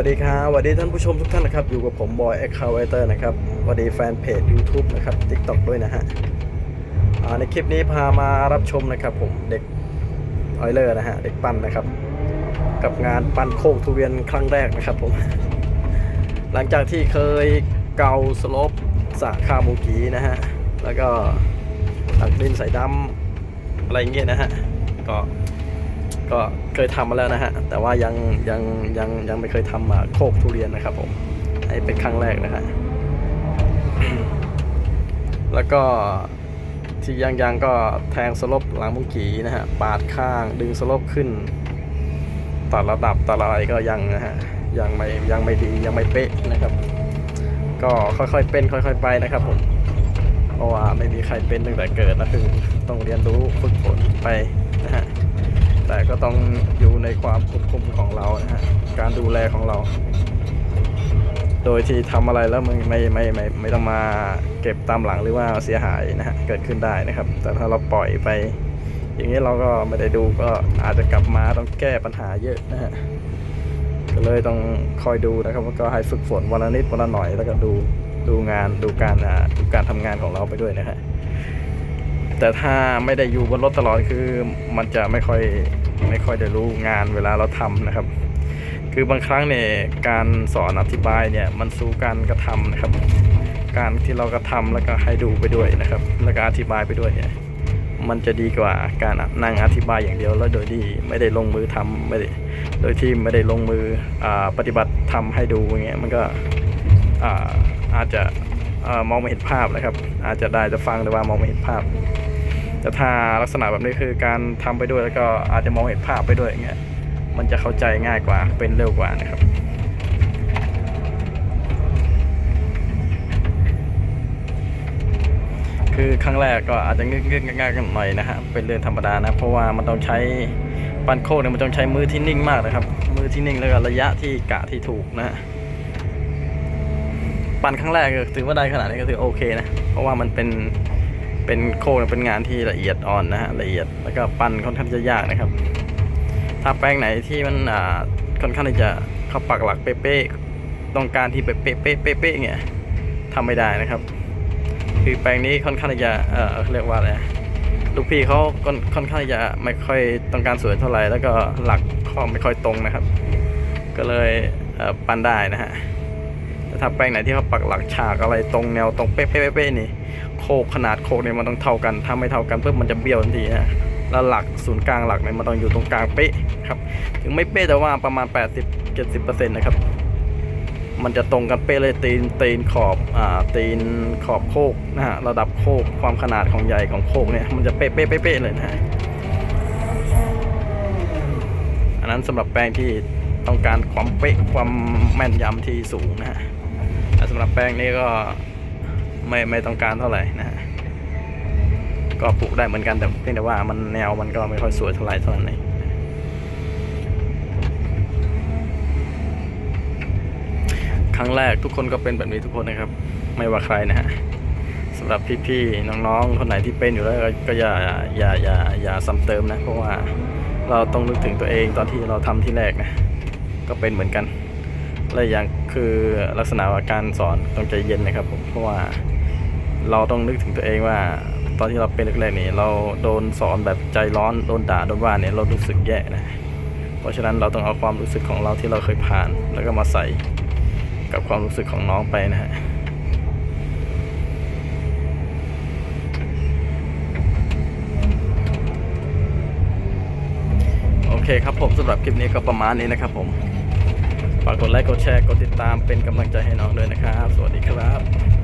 วัสดีครับสวัสดีท่านผู้ชมทุกท่านนะครับ อยู่กับผมบอยเอ็กคาเวเตอร์นะครับสวัสดีแฟนเพจ YouTube นะครับ TikTok ด้วยนะฮะในคลิปนี้พามารับชมนะครับ ผมเด็กออยเลอร์นะฮะเด็กปั้นนะครับ กับงานปั้นโคกทุเรียนครั้งแรกนะครับผม หลังจากที่เคยเกาสลบสระคามูกีนะฮะแล้วก็ตักดินใส่ดำอะไรเงี้ยนะฮะก็ ก็เคยทำมาแล้วนะฮะ แต่ว่ายังยังยังยังไม่เคยทำมาโคกทุเรียนนะครับผมให้เป็นครั้งแรกนะฮะ แล้วก็ที่ยังยังก็แทงสลบหลังมุงกีนะฮะ ปาดข้างดึงสลบขึ้น ตัดระดับตัดอะไรก็ยังนะฮะ ยังไม่ยังไม่ดียังไม่เป๊ะนะครับ ก็ค่อยๆเป็นค่อย ๆ ไปนะครับผม เพราะว่าไม่มีใครเป็นตั้งแต่เกิดนะคือต้องเรียนรู้ฝึกฝนไปนะฮะ ก็ต้องอยู่ในความควบคุมของเรานะฮะการดูแลของเรา โดยที่ทำอะไรแล้วมึงไม่ไม่ไม่ไม่ต้องมาเก็บตามหลังหรือว่าเสียหายนะฮะเกิดขึ้นได้นะครับ แต่ถ้าเราปล่อยไป อย่างนี้เราก็ไม่ได้ดูก็อาจจะกลับมาต้องแก้ปัญหาเยอะนะฮะก็เลยต้องคอยดูนะครับก็ให้ฝึกฝนวันละนิดวันละหน่อยแล้วก็ดูดูงานดูการอ่าดูการทำงานของเราไปด้วยนะฮะ แต่ถ้าไม่ได้อยู่บนรถตลอดคือมันจะไม่ค่อยไม่ค่อยได้รู้งานเวลาเราทำนะครับ คือบางครั้งเนี่ยการสอนอธิบายเนี่ยมันสู้การกระทำนะครับ การที่เรากระทำแล้วก็ให้ดูไปด้วยนะครับ แล้วก็อธิบายไปด้วยเนี่ยมันจะดีกว่าการนั่งอธิบายอย่างเดียวแล้วโดยที่ไม่ได้ลงมือทำไม่ได้โดยที่ไม่ได้ลงมืออปฏิบัติทำให้ดูอย่างเงี้ยมันก็อาอาจจะ มองไม่เห็นภาพนะครับ อาจจะได้จะฟังแต่ว่ามองไม่เห็นภาพ แต่ถ้าลักษณะแบบนี้คือการทำไปด้วยแล้วก็อาจจะมองเห็นภาพไปด้วยอย่างเงี้ยมันจะเข้าใจง่ายกว่าเป็นเร็วกว่านะครับคือครั้งแรกก็อาจจะงึกงึกง่ายกันหน่อยนะฮะเป็นเรื่องธรรมดานะ เพราะว่ามันต้องใช้ปันโคกเนี่ยมันต้องใช้มือที่นิ่งมากนะครับ มือที่นิ่งแล้วก็ระยะที่กะที่ถูกนะฮะ ปันครั้งแรกก็ถือว่าได้ขนาดนี้ก็ถือโอเคนะ เพราะว่ามันเป็นเป็นโค้งเป็นงานที่ละเอียดอ่อนนะฮะละเอียดแล้วก็ปั้นค่อนข้างจะยากนะครับ ถ้าแปลงไหนที่มันอ่าค่อนข้างที่จะเข้าปักหลักเป๊ะๆต้องการที่เป๊ะๆเป๊ะๆเนี่ยทำไม่ได้นะครับ คือแปลงนี้ค่อนข้างที่จะเอ่อเรียกว่าอะไรลูกพี่เขาค่อนค่อนข้างจะไม่ค่อยต้องการสวยเท่าไหร่แล้วก็หลักข้อไม่ค่อยตรงนะครับ ก็เลยเอ่อปั้นได้นะฮะ แต่ถ้าแปลงไหนที่เขาปักหลักฉากอะไรตรงแนวตรงเป๊ะๆเป๊ะๆนี่โคกขนาดโคกเนี่ยมันต้องเท่ากัน ถ้าไม่เท่ากันปุ๊บมันจะเบี้ยวทันทีนะแล้วหลักศูนย์กลางหลักเนี่ยมันต้องอยู่ตรงกลางเป๊ะครับถึงไม่เป๊ะแต่ว่าประมาณ 80-70%นะครับมันจะตรงกันเป๊ะเลยตีนตีนขอบอ่าตีนขอบโคกนะฮะระดับโคกความขนาดของใหญ่ของโคกเนี่ยมันจะเป๊ะเป๊ะเป๊ะเลยนะฮะอันนั้นสำหรับแปลงที่ต้องการความเป๊ะความแม่นยำที่สูงนะฮะำหรับแปลงนี้ก็ไม่ไม่ต้องการเท่าไหร่นะฮะก็ปลูกได้เหมือนกันแต่เพียงแต่ว่ามันแนวมันก็ไม่ค่อยสวยเท่าไหร่เท่านั้นเองครั้งแรกทุกคนก็เป็นแบบนี้ทุกคนนะครับ ไม่ว่าใครนะฮะสำหรับพี่ๆน้องๆคนไหนที่เป็นอยู่แล้วก็อย่าอย่าอย่าอย่าซ้ำเติมนะเพราะว่าเราต้องนึกถึงตัวเองตอนที่เราทำที่แรกนะ ก็เป็นเหมือนกัน และอย่างคือลักษณะว่าการสอนต้องใจเย็นนะครับผมเพราะว่าเราต้องนึกถึงตัวเองว่า ตอนที่เราเป็นแรกๆนี่เราโดนสอนแบบใจร้อนโดนด่าโดนว่าเนี่ยเรารู้สึกแย่นะเพราะฉะนั้นเราต้องเอาความรู้สึกของเราที่เราเคยผ่าน แล้วก็มาใส่กับความรู้สึกของน้องไปนะฮะโอเคครับผมสำหรับคลิปนี้ก็ประมาณนี้นะครับผม ฝากกดไลค์กดแชร์กดติดตามเป็นกำลังใจให้น้องด้วยนะครับ สวัสดีครับ